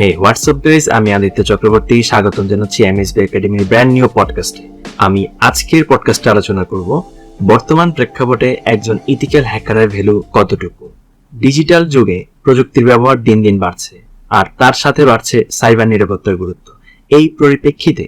হে WhatsApp guys আমি আদিত্য চক্রবর্তী। স্বাগতম জানাচ্ছি এমএসবি একাডেমির ব্র্যান্ড নিউ পডকাস্টে আমি আজকের পডকাস্টে আলোচনা করব বর্তমান প্রেক্ষাপটে একজন ইথিক্যাল হ্যাকারের ভ্যালু কতটুকু? ডিজিটাল যুগে প্রযুক্তির ব্যবহার দিন দিন বাড়ছে, আর তার সাথে বাড়ছে সাইবার নিরাপত্তার গুরুত্ব। এই পরিপ্রেক্ষিতে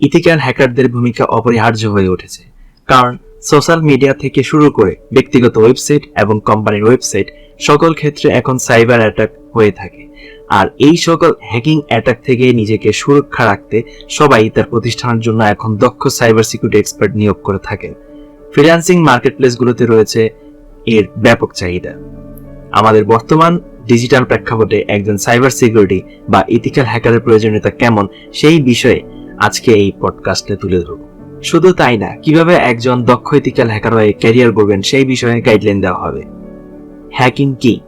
ইথিক্যাল হ্যাকারদের ভূমিকা অপরিহার্য হয়ে উঠেছে, কারণ সোশ্যাল মিডিয়া থেকে শুরু করে ব্যক্তিগত ওয়েবসাইট এবং কোম্পানির ওয়েবসাইট সকল ক্ষেত্রে এখন সাইবার অ্যাটাক হয়ে থাকে। আর এই সকল হ্যাকিং অ্যাটাক থেকে নিজেকে সুরক্ষা রাখতে সবাই তার প্রতিষ্ঠানের জন্য এখন দক্ষ সাইবার সিকিউরিটি এক্সপার্ট নিয়োগ করে থাকেন ফ্রিল্যান্সিং মার্কেটপ্লেসগুলোতে রয়েছে এর ব্যাপক চাহিদা। আমাদের বর্তমান ডিজিটাল প্রেক্ষাপটে একজন সাইবার সিকিউরিটি বা ইথিক্যাল হ্যাকারের প্রয়োজনীয়তা কেমন সেই বিষয়ে আজকে এই পডকাস্টে তুলে ধরব। শুধু তাই না, কীভাবে একজন দক্ষ ইথিক্যাল হ্যাকার হয়ে ক্যারিয়ার করবেন সেই বিষয়ে গাইডলাইন দেওয়া হবে। হ্যাকিং কি?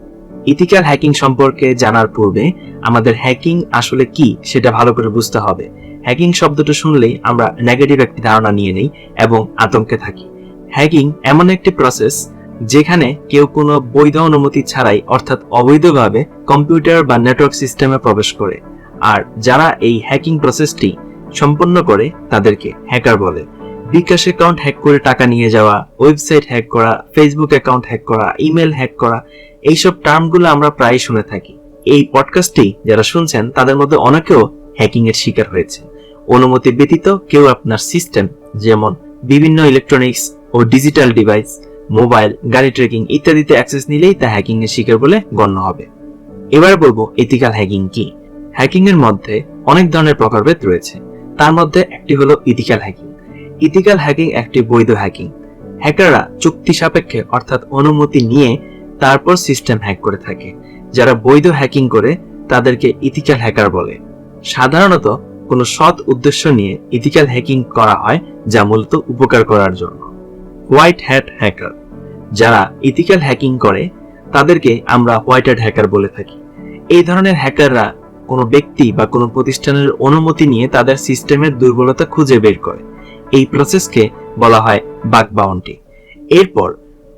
ইথিক্যাল হ্যাকিং সম্পর্কে জানার পূর্বে আমাদের হ্যাকিং আসলে কি সেটা ভালো করে বুঝতে হবে। হ্যাকিং শব্দটা শুনলেই আমরা নেগেটিভ একটি ধারণা নিয়ে নেই এবং আতঙ্কে থাকি। হ্যাকিং এমন একটি প্রসেস যেখানে কেউ কোনো বৈধ অনুমতি ছাড়াই অর্থাৎ অবৈধভাবে কম্পিউটার বা নেটওয়ার্ক সিস্টেমে প্রবেশ করে। আর যারা এই হ্যাকিং প্রসেসটি সম্পন্ন করে তাদেরকে হ্যাকার বলে। বিকাশ অ্যাকাউন্ট হ্যাক করে টাকা নিয়ে যাওয়া ওয়েবসাইট হ্যাক করা ফেসবুক অ্যাকাউন্ট হ্যাক করা ইমেল হ্যাক করা, এইসব টার্মগুলো আমরা প্রায় শুনে থাকি। এই পডকাস্টটি যারা শুনছেন, তাদের মধ্যে অনেকেও হ্যাকিং এর শিকার হয়েছে। অনুমতি ব্যতীত কেউ আপনার সিস্টেম যেমন বিভিন্ন ইলেকট্রনিক্স ও ডিজিটাল ডিভাইস মোবাইল গাড়ি ট্রেকিং ইত্যাদিতে অ্যাক্সেস নিলেই তা হ্যাকিং এর শিকার বলে গণ্য হবে। এবার বলব এথিক্যাল হ্যাকিং কি? হ্যাকিং এর মধ্যে অনেক ধরনের প্রকারভেদ রয়েছে। তার মধ্যে একটি হলো ইথিক্যাল হ্যাকিং ইথিক্যাল হ্যাকিং একটি বৈধ হ্যাকিং। হ্যাকাররা চুক্তি সাপেক্ষে অর্থাৎ অনুমতি নিয়ে তারপর সিস্টেম হ্যাক করে থাকে। যারা বৈধ হ্যাকিং করে, তাদেরকে ইথিক্যাল হ্যাকার বলে। সাধারণত কোনো সৎ উদ্দেশ্য নিয়ে ইথিক্যাল হ্যাকিং করা হয়, যা মূলত উপকার করার জন্য। White hat hacker. যারা ইথিক্যাল হ্যাকিং করে, তাদেরকে আমরা হোয়াইট হ্যাট হ্যাকার বলে থাকি। এই ধরনের হ্যাকাররা কোনো ব্যক্তি বা কোনো প্রতিষ্ঠানের অনুমতি নিয়ে তাদের সিস্টেমের দুর্বলতা খুঁজে বের করে। এই প্রসেসকে বলা হয় বাগ বাউন্টি এরপর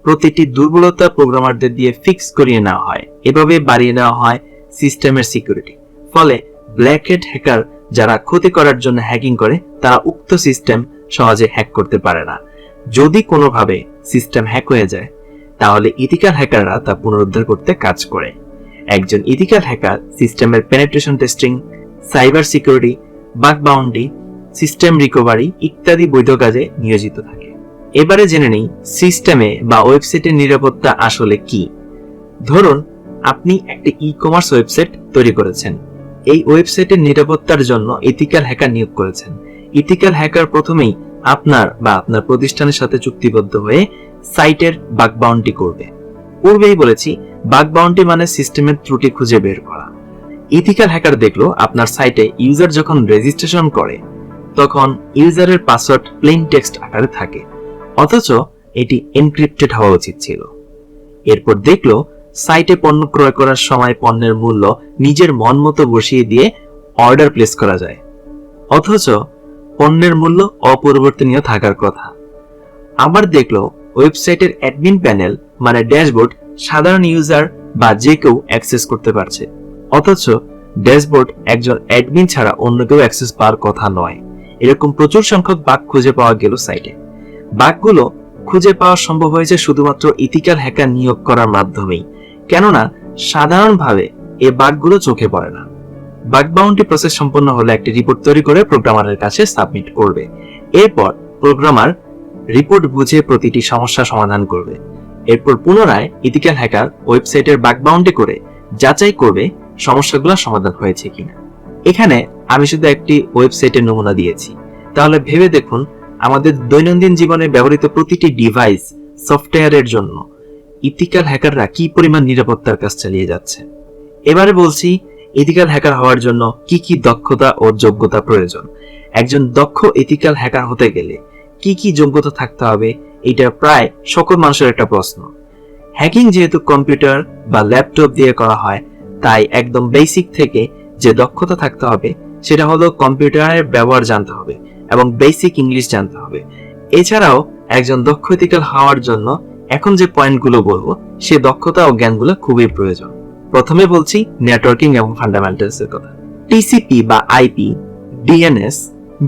প্রতিটি দুর্বলতা প্রোগ্রামারদের দিয়ে ফিক্স করিয়ে নেওয়া হয়। এভাবে বাড়িয়ে নেওয়া হয় সিস্টেমের সিকিউরিটি ফলে ব্ল্যাক হেড হ্যাকার যারা ক্ষতি করার জন্য হ্যাকিং করে, তারা উক্ত সিস্টেম সহজে হ্যাক করতে পারে না। যদি কোনোভাবে সিস্টেম হ্যাক হয়ে যায়, তাহলে ইথিক্যাল হ্যাকাররা তা পুনরুদ্ধার করতে কাজ করে। একজন ইথিক্যাল হ্যাকার সিস্টেমের penetration testing cyber security bug bounty system recovery ইত্যাদি বৈধ কাজে নিয়োজিত থাকে। এবারে জেনে নেই সিস্টেমে বা ওয়েবসাইটের নিরাপত্তা আসলে কি। ধরুন, আপনি একটি ই কমার্স ওয়েবসাইট তৈরি করেছেন। এই ওয়েবসাইটের নিরাপত্তার জন্য ইথিক্যাল হ্যাকার নিয়োগ করেছেন। ইথিক্যাল হ্যাকার প্রথমেই আপনার বা আপনার প্রতিষ্ঠানের সাথে চুক্তিবদ্ধ হয়ে সাইটের বাগ বাউন্টি করবে। পূর্বেই বলেছি বাগ বাউন্টি মানে সিস্টেমের ত্রুটি খুঁজে বের করা। ইথিক্যাল হ্যাকার দেখল আপনার সাইটে ইউজার যখন রেজিস্ট্রেশন করে তখন ইউজারের পাসওয়ার্ড প্লেন টেক্সট আকারে থাকে। অথচ এটি এনক্রিপ্টেড হওয়া উচিত ছিল। এরপর দেখল সাইটে পণ্য ক্রয় করার সময় পণ্যের মূল্য নিজের মন মতো বসিয়ে দিয়ে অর্ডার প্লেস করা যায়। অথচ পণ্যের মূল্য অপরিবর্তনীয় থাকার কথা। আবার দেখল ওয়েবসাইটের অ্যাডমিন প্যানেল মানে ড্যাশবোর্ড সাধারণ ইউজার বা যে কেউ অ্যাক্সেস করতে পারছে। অথচ ড্যাশবোর্ড একজন অ্যাডমিন ছাড়া অন্য কেউ অ্যাক্সেস পাওয়ার কথা নয়। এরকম প্রচুর সংখ্যক বাগ খুঁজে পাওয়া গেল সাইটে। বাগগুলো খুঁজে পাওয়া সম্ভব হয়েছে শুধুমাত্র ইথিক্যাল হ্যাকার নিয়োগ করার মাধ্যমেই, কেননা সাধারণভাবে এ বাগগুলো চোখে পড়ে না। বাগ বাউন্টি প্রসেস সম্পন্ন হলে একটি রিপোর্ট তৈরি করে প্রোগ্রামারের কাছে সাবমিট করবে। এরপর প্রোগ্রামার রিপোর্ট বুঝে প্রতিটি সমস্যা সমাধান করবে। এরপর পুনরায় ইথিক্যাল হ্যাকার ওয়েবসাইটের বাগ বাউন্ডি করে যাচাই করবে সমস্যাগুলো সমাধান হয়েছে কিনা। এখানে আমি শুধু একটি ওয়েবসাইটের নমুনা দিয়েছি। তাহলে ভেবে দেখুন, আমাদের দৈনন্দিন জীবনে ব্যবহৃত প্রতিটি ডিভাইস সফটওয়্যারের জন্য ইথিক্যাল হ্যাকাররা কি পরিমাণ নিরাপত্তার কাজ চালিয়ে যাচ্ছে? এবারে বলছি, ইথিক্যাল হ্যাকার হওয়ার জন্য কি কি দক্ষতা ও যোগ্যতা প্রয়োজন? একজন দক্ষ ইথিক্যাল হ্যাকার হতে গেলে কি কি যোগ্যতা থাকতে হবে, এটা প্রায় সকল মানুষের একটা প্রশ্ন। হ্যাকিং যেহেতু কম্পিউটার বা ল্যাপটপ দিয়ে করা হয়, তাই একদম বেসিক থেকে যে দক্ষতা থাকতে হবে সেটা হলো কম্পিউটারের ব্যবহার জানতে হবে এবং বেসিক ইংলিশ জানতে হবে। এছাড়াও একজন দক্ষ ইথিক্যাল হওয়ার জন্য এখন যে পয়েন্টগুলো বলব, সে দক্ষতা ও জ্ঞানগুলো খুবই প্রয়োজন। প্রথমে বলছি নেটওয়ার্কিং এবং ফান্ডামেন্টালস এর কথা। টিসিপি বা আইপি ডিএনএস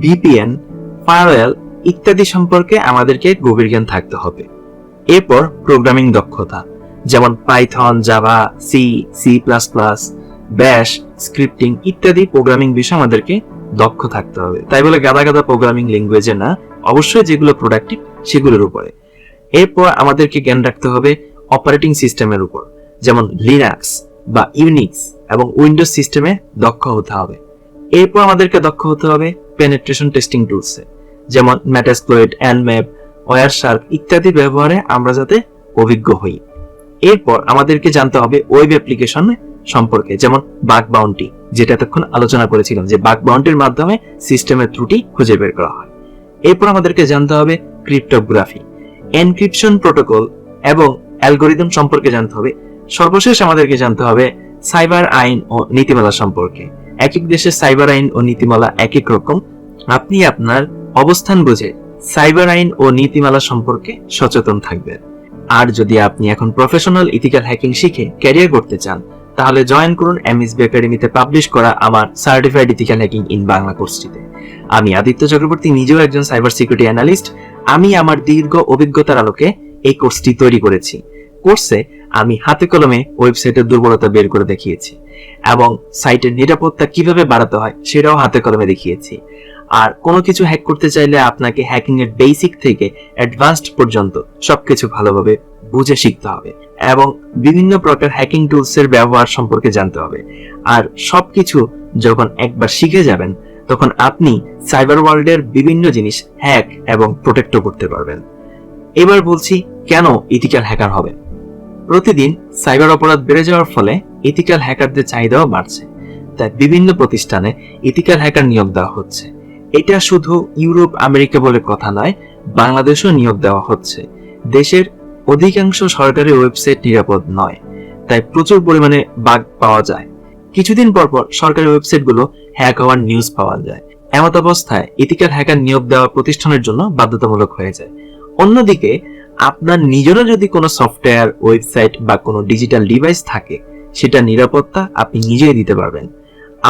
ভিপিএন ফায়ারওয়েল ইত্যাদি সম্পর্কে আমাদেরকে গভীর জ্ঞান থাকতে হবে। এরপর প্রোগ্রামিং দক্ষতা, যেমন Python Java C C plus plus bash scripting ইত্যাদি প্রোগ্রামিং বিষয়ে আমাদেরকে দক্ষ থাকতে হবে। তাই বলে গাদা গাদা প্রোগ্রামিং ল্যাঙ্গুয়েজে না, অবশ্যই যেগুলো প্রোডাক্টিভ সেগুলোর উপরে। এরপর আমাদেরকে জ্ঞান রাখতে হবে অপারেটিং সিস্টেমের উপর, যেমন লিনাক্স বা ইউনিক্স এবং উইন্ডোজ সিস্টেমে দক্ষ হতে হবে। এরপর আমাদেরকে দক্ষ হতে হবে পেনেট্রেশন টেস্টিং টুলসে যেমন ম্যাটাসপ্লয়েড অ্যান্ডম্যাপ ওয়ার শার্ক ইত্যাদি ব্যবহারে আমরা যাতে অভিজ্ঞ হই। এরপর আমাদেরকে জানতে হবে ওয়েব অ্যাপ্লিকেশন সম্পর্কে, যেমন বাগ বাউন্টি যেটা এতক্ষণ আলোচনা করেছিলাম যে বাগ বাউন্টির মাধ্যমে সিস্টেমের ত্রুটি খুঁজে বের করা হয়। এরপর আমাদেরকে জানতে হবে ক্রিপ্টোগ্রাফি এনক্রিপশন প্রোটোকল এবং অ্যালগোরিদম সম্পর্কে জানতে হবে। সর্বশেষ আমাদেরকে জানতে হবে সাইবার আইন ও নীতিমালা সম্পর্কে। এক এক দেশের সাইবার আইন ও নীতিমালা এক এক রকম। আপনি আপনার অবস্থান বুঝে সাইবার আইন ও নীতিমালা সম্পর্কে সচেতন থাকবেন। আর যদি আপনি এখন প্রফেশনাল ইথিক্যাল হ্যাকিং শিখে ক্যারিয়ার করতে চান তাহলে জয়েন করুন এমএসবি একাডেমিতে পাবলিশ করা আমার certified ethical hacking in Bangla কোর্সটিতে। আমি আদিত্য চক্রবর্তী, নিজেও একজন সাইবার সিকিউরিটি অ্যানালিস্ট আমি আমার দীর্ঘ অভিজ্ঞতার আলোকে এই কোর্সটি তৈরি করেছি। কোর্সে আমি হাতে কলমে ওয়েবসাইটের দুর্বলতা বের করে দেখিয়েছি এবং সাইটের নিরাপত্তা কীভাবে বাড়াতে হয় সেটাও হাতে কলমে দেখিয়েছি। আর কোনো কিছু হ্যাক করতে চাইলে আপনাকে হ্যাকিং এর বেসিক থেকে অ্যাডভান্সড পর্যন্ত সবকিছু ভালোভাবে বুঝে শিখতে হবে এবং বিভিন্ন প্রকার হ্যাকিং টুলস এর ব্যবহার সম্পর্কে জানতে হবে। আর সবকিছু যখন একবার শিখে যাবেন, তখন আপনি সাইবার ওয়ার্ল্ডের বিভিন্ন জিনিস হ্যাক এবং প্রোটেক্টও করতে পারবেন। এবার বলছি, কেন ইথিক্যাল হ্যাকার হবে প্রতিদিন সাইবার অপরাধ বেড়ে যাওয়ার ফলে ইথিক্যাল হ্যাকারদের চাহিদাও বাড়ছে। তাই বিভিন্ন প্রতিষ্ঠানে ইথিক্যাল হ্যাকার নিয়োগ দেওয়া হচ্ছে। এটা শুধু ইউরোপ, আমেরিকা বলে কথা নয়, বাংলাদেশও নিয়োগ দেওয়া হচ্ছে। দেশের অধিকাংশ সরকারি ওয়েবসাইট নিরাপদ নয়, তাই প্রচুর পরিমাণে বাগ পাওয়া যায়। কিছুদিন পর পর সরকারি ওয়েবসাইটগুলো হ্যাক হওয়ার নিউজ পাওয়া যায়। এমত অবস্থায় ইথিক্যাল হ্যাকার নিয়োগ দেওয়া প্রতিষ্ঠানের জন্য বাধ্যতামূলক হয়ে যায় অন্যদিকে, আপনার নিজেরও যদি কোনো সফটওয়্যার, ওয়েবসাইট বা কোনো ডিজিটাল ডিভাইস থাকে, সেটা নিরাপত্তা আপনি নিজেই দিতে পারবেন।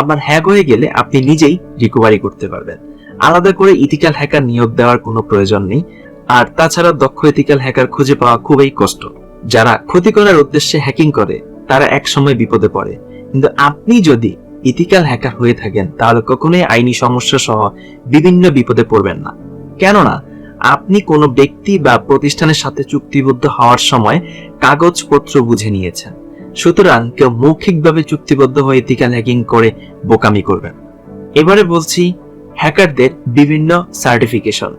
আবার হ্যাক হয়ে গেলে আপনি নিজেই রিকভারি করতে পারবেন। আলাদা করে ইথিক্যাল হ্যাকার নিয়োগ দেওয়ার কোনো প্রয়োজন নেই। আর তাছাড়া দক্ষ ইথিক্যাল হ্যাকার খুঁজে পাওয়া খুবই কষ্ট। যারা ক্ষতি করার উদ্দেশ্যে হ্যাকিং করে, তারা এক সময় বিপদে পড়ে। কিন্তু আপনি যদি ইথিক্যাল হ্যাকার হয়ে থাকেন, তাহলে কখনোই আইনি সমস্যা সহ বিভিন্ন বিপদে পড়বেন না। কেননা, আপনি কোনো ব্যক্তি বা প্রতিষ্ঠানের সাথে চুক্তিবদ্ধ হওয়ার সময় কাগজপত্র বুঝে নিয়েছেন। সুতরাং কেউ মৌখিকভাবে চুক্তিবদ্ধ হয়ে ইথিক্যাল হ্যাকিং করে বোকামি করবেন। এবারে বলছি হ্যাকারদের বিভিন্ন সার্টিফিকেশন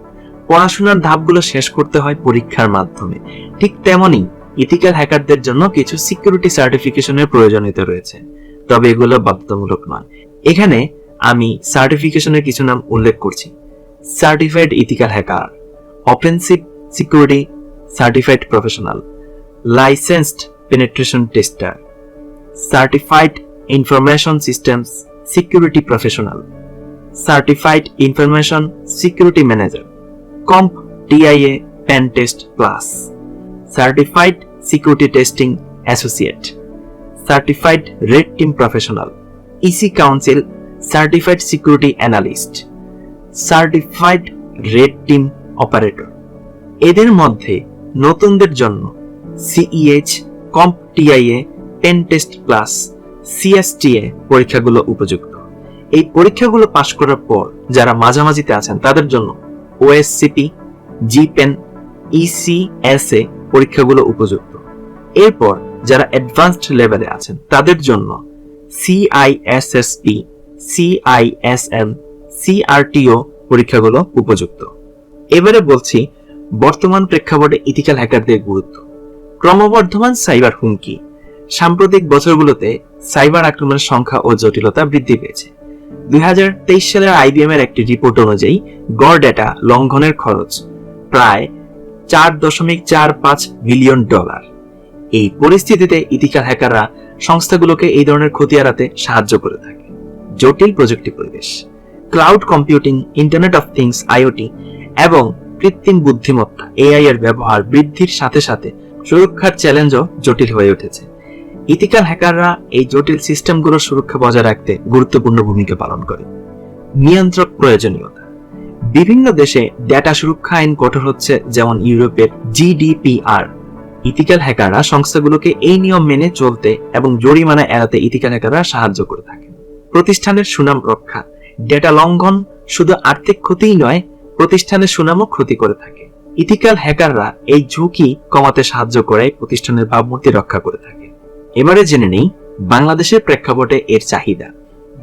পড়াশোনার ধাপগুলো শেষ করতে হয় পরীক্ষার মাধ্যমে। ঠিক তেমনই ইথিক্যাল হ্যাকারদের জন্য কিছু সিকিউরিটি সার্টিফিকেশনের প্রয়োজনীয়তা রয়েছে। তবে এগুলো বাধ্যতামূলক নয়। এখানে আমি সার্টিফিকেশনের কিছু নাম উল্লেখ করছি। Certified ethical hacker offensive security certified professional licensed penetration tester certified information systems security professional certified information security manager CompTIA pen test plus certified security testing associate certified red team professional EC council certified security analyst certified red team operator এদের মধ্যে নতুনদের জন্য CEH CompTIA pen test plus CSTA পরীক্ষাগুলো উপযুক্ত। এই পরীক্ষাগুলো পাশ করার পর যারা মাঝামাঝিতে আছেন তাদের জন্য ওএসসিপি জিপেন ইসিএসএ পরীক্ষাগুলো উপযুক্ত। এরপর যারা অ্যাডভান্সড লেভেলে আছেন, তাদের জন্য সিআইএসএসপি সিআইএসএম সিআরটিও পরীক্ষাগুলো উপযুক্ত। এবারে বলছি, বর্তমান প্রেক্ষাপটে ইথিক্যাল হ্যাকারদের গুরুত্ব। ক্রমবর্ধমান সাইবার হুমকি। সাম্প্রতিক বছরগুলোতে সাইবার আক্রমণের সংখ্যা ও জটিলতা বৃদ্ধি পেয়েছে। দুই সালের আইবিএম এর একটি রিপোর্ট অনুযায়ী গড় ডেটা লঙ্ঘনের খরচ প্রায় চার দশমিক চার পাঁচ বিলিয়ন ডলার। এই পরিস্থিতিতে ইথিক্যাল হ্যাকাররা সংস্থাগুলোকে এই ধরনের ক্ষতি এড়াতে সাহায্য করে থাকে। জটিল প্রযুক্তি পরিবেশ cloud computing internet of things IoT এবং কৃত্রিম বুদ্ধিমত্তা এআই এর ব্যবহার বৃদ্ধির সাথে সাথে সুরক্ষার চ্যালেঞ্জও জটিল হয়ে উঠেছে। ইথিক্যাল হ্যাকাররা এই জটিল সিস্টেমগুলোর সুরক্ষা বজায় রাখতে গুরুত্বপূর্ণ ভূমিকা পালন করে। নিয়ন্ত্রক প্রয়োজনীয়তা। বিভিন্ন দেশে ডেটা সুরক্ষা আইন কঠোর হচ্ছে, যেমন ইউরোপের জিডিপিআর। ইথিক্যাল হ্যাকাররা সংস্থাগুলোকে এই নিয়ম মেনে চলতে এবং জরিমানা এড়াতে ইথিক্যাল হ্যাকাররা সাহায্য করে থাকে প্রতিষ্ঠানের সুনাম রক্ষা। ডেটা লঙ্ঘন শুধু আর্থিক ক্ষতিই নয়, প্রতিষ্ঠানের সুনামও ক্ষতি করে থাকে। ইথিক্যাল হ্যাকাররা এই ঝুঁকি কমাতে সাহায্য করে, প্রতিষ্ঠানের ভাবমূর্তি রক্ষা করে থাকে। এবারে জেনে নেই, বাংলাদেশের প্রেক্ষাপটে এর চাহিদা।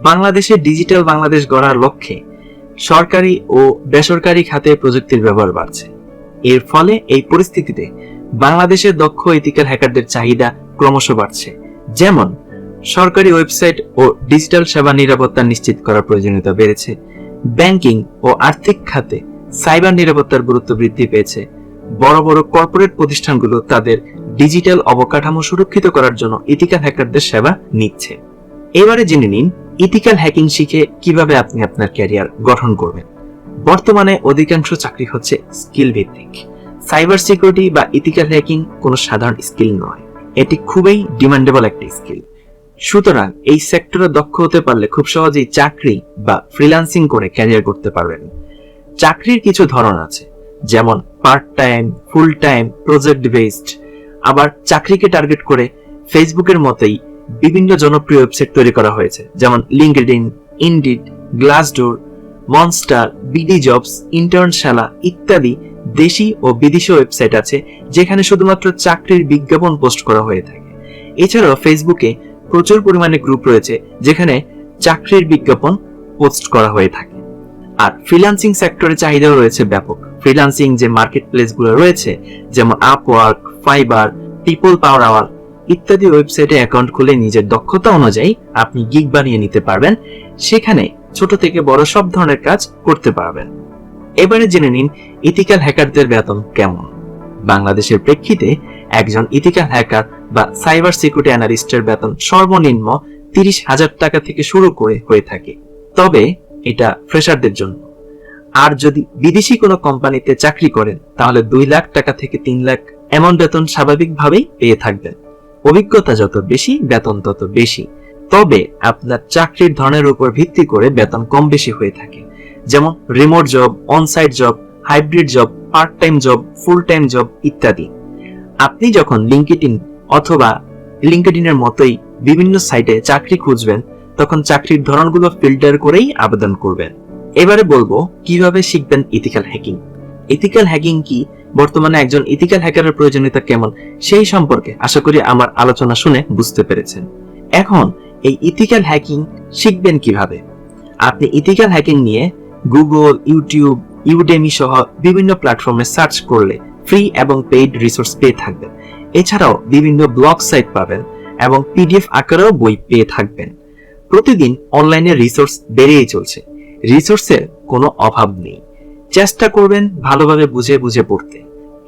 বাংলাদেশে ডিজিটাল বাংলাদেশ গড়ার লক্ষ্যে সরকারি ও বেসরকারি খাতে প্রযুক্তির ব্যবহার বাড়ছে। এর ফলে এই পরিস্থিতিতে বাংলাদেশের দক্ষ ইথিক্যাল হ্যাকারদের চাহিদা ক্রমশ বাড়ছে। যেমন, সরকারি ওয়েবসাইট ও ডিজিটাল সেবা নিরাপত্তা নিশ্চিত করার প্রয়োজনীয়তা বেড়েছে। ব্যাংকিং ও আর্থিক খাতে সাইবার নিরাপত্তার গুরুত্ব বৃদ্ধি পেয়েছে। বড় বড় কর্পোরেট প্রতিষ্ঠানগুলো তাদের ডিজিটাল অবকাঠামো সুরক্ষিত করার জন্য ইথিক্যাল হ্যাকারদের সেবা নিচ্ছে। এবারে জেনে নিন, ইথিক্যাল হ্যাকিং শিখে কীভাবে আপনি আপনার ক্যারিয়ার গঠন করবেন। বর্তমানে অধিকাংশ চাকরি হচ্ছে স্কিল ভিত্তিক। সাইবার সিকিউরিটি বা ইথিক্যাল হ্যাকিং কোনো সাধারণ স্কিল নয়। এটি খুবই ডিমান্ডেবল একটি স্কিল। সুতরাং এই সেক্টরে দক্ষ হতে পারলে খুব সহজেই চাকরি বা ফ্রিল্যান্সিং করে ক্যারিয়ার করতে পারবেন। চাকরির কিছু ধরন আছে, যেমন part time full time project based আবার চাকরিকে টার্গেট করে ফেসবুকের মতোই বিভিন্ন জনপ্রিয় ওয়েবসাইট তৈরি করা হয়েছে, যেমন LinkedIn Indeed Glassdoor Monster BD Jobs Internshala ইত্যাদি দেশি ও বিদেশি ওয়েবসাইট আছে যেখানে শুধুমাত্র চাকরির বিজ্ঞাপন পোস্ট করা হয়ে থাকে। এছাড়াও ফেসবুকে প্রচুর পরিমাণে গ্রুপ রয়েছে যেখানে চাকরির বিজ্ঞাপন পোস্ট করা হয়ে থাকে। আর ফ্রিল্যান্সিং সেক্টরে চাহিদাও রয়েছে ব্যাপক। ফ্রিল্যান্সিং যে মার্কেট প্লেসগুলো রয়েছে, যেমন আপওয়ার্ক ফাইবার পিপল পাওয়ার আওয়ার ইত্যাদি ওয়েবসাইটে অ্যাকাউন্ট খুলে নিজের দক্ষতা অনুযায়ী আপনি গিগ বানিয়ে নিতে পারবেন। সেখানে ছোট থেকে বড় সব ধরনের কাজ করতে পারবেন। এবারে জেনে নিন ইথিক্যাল হ্যাকারদের বেতন কেমন? বাংলাদেশের প্রেক্ষিতে একজন ইথিক্যাল হ্যাকার বা সাইবার সিকিউরিটি অ্যানালিস্টের বেতন সর্বনিম্ন তিরিশ হাজার টাকা থেকে শুরু করে হয়ে থাকে। তবে এটা ফ্রেশারদের জন্য। আর যদি বিদেশি কোনো কোম্পানিতে চাকরি করেন, তাহলে দুই লাখ টাকা থেকে তিন লাখ এমন বেতন স্বাভাবিকভাবেই পেয়ে থাকবেন। অভিজ্ঞতা যত বেশি, বেতন তত বেশি। তবে আপনার চাকরির ধরনের উপর ভিত্তি করে বেতন কম বেশি হয়ে থাকে। যেমন remote job onsite job hybrid job part time job full time job ইত্যাদি। আপনি যখন লিঙ্কডিন অথবা লিঙ্কডিনের মতোই বিভিন্ন সাইটে চাকরি খুঁজবেন, তখন চাকরির ধরনগুলো ফিল্টার করেই আবেদন করবেন। এবারে বলব কীভাবে শিখবেন ইথিক্যাল হ্যাকিং ইথিক্যাল হ্যাকিং কি? বর্তমানে একজন ইথিক্যাল হ্যাকারের প্রয়োজনীয়তা কেমন? সেই সম্পর্কে আশা করি আমার আলোচনা শুনে বুঝতে পেরেছেন। এখন, এই ইথিক্যাল হ্যাকিং শিখবেন কীভাবে? আপনি ইথিক্যাল হ্যাকিং নিয়ে গুগল ইউটিউব ইউডেমি সহ বিভিন্ন প্ল্যাটফর্মে সার্চ করলে ফ্রি এবং পেইড রিসোর্স পেয়ে থাকবেন। এছাড়াও বিভিন্ন ব্লগ সাইট পাবেন এবং পিডিএফ আকারেও বই পেয়ে থাকবেন। প্রতিদিন অনলাইনে রিসোর্স বেড়েই চলছে। রিসোর্সের কোনো অভাব নেই। চেষ্টা করবেন ভালোভাবে বুঝে বুঝে পড়তে।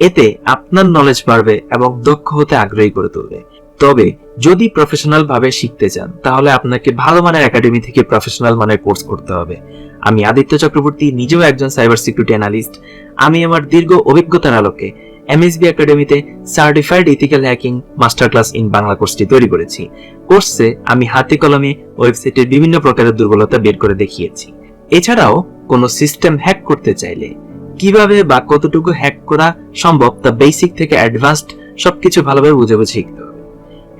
এতে আপনার নলেজ বাড়বে এবং দক্ষ হতে আগ্রহী করে তুলবে। তবে যদি প্রফেশনাল ভাবে শিখতে চান, তাহলে আপনাকে ভালো মানের একাডেমি থেকে প্রফেশনাল মানের কোর্স করতে হবে। আমি আদিত্য চক্রবর্তী, নিজেও একজন সাইবার সিকিউরিটি অ্যানালিস্ট আমি আমার দীর্ঘ অভিজ্ঞতার আলোকে এমএসবি একাডেমিতে certified ethical hacking master class in Bangla কোর্সটি তৈরি করেছি। কোর্সে আমি হাতে কলমে ওয়েবসাইটের বিভিন্ন প্রকারের দুর্বলতা বের করে দেখিয়েছি। এছাড়াও কোনো সিস্টেম হ্যাক করতে চাইলে কীভাবে বা কতটুকু হ্যাক করা সম্ভব তা বেসিক থেকে অ্যাডভান্সড সবকিছু ভালোভাবে বুঝে বুঝে শিখতে হবে।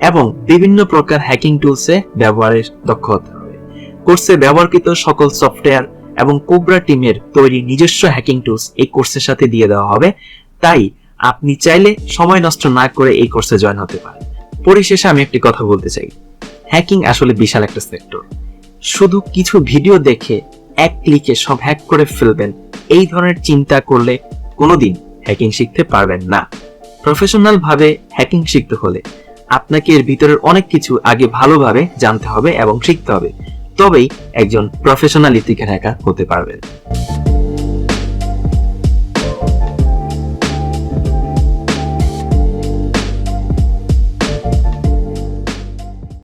এবং বিভিন্ন প্রকার হ্যাকিং টুলসে ব্যবহারের দক্ষ হতে হবে। কোর্সে ব্যবহৃত সকল সফটওয়্যার এবং কোবরা টিমের তৈরি নিজস্ব হ্যাকিং টুলস এই কোর্সের সাথে দিয়ে দেওয়া হবে। তাই আপনি চাইলে সময় নষ্ট না করে এই কোর্সে জয়েন হতে পারেন। পরিশেষে আমি একটি কথা বলতে চাই। হ্যাকিং আসলে বিশাল একটা সেক্টর শুধু কিছু ভিডিও দেখে এক ক্লিকে সব হ্যাক করে ফেলবেন। এই ধরনের চিন্তা করলে কোনোদিন হ্যাকিং শিখতে পারবেন না। প্রফেশনাল ভাবে হ্যাকিং শিখতে হলে আপনাকে এর ভিতরের অনেক কিছু আগে ভালোভাবে জানতে হবে এবং শিখতে হবে। তবেই একজন প্রফেশনাল ইথিক্যাল হ্যাকার হতে পারবেন।